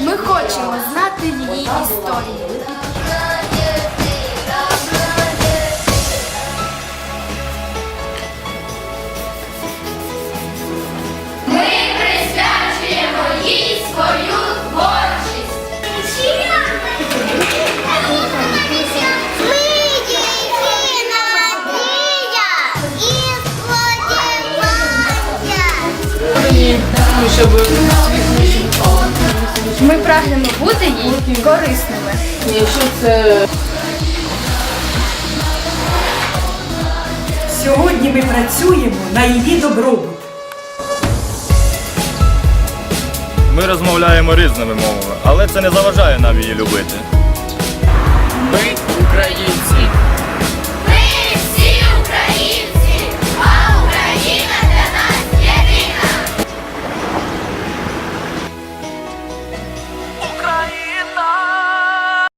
Ми хочемо знати її історію. Ми прагнемо бути їй корисними. Якщо це Сьогодні ми працюємо на її добробут. Ми розмовляємо різними мовами, але це не заважає нам її любити.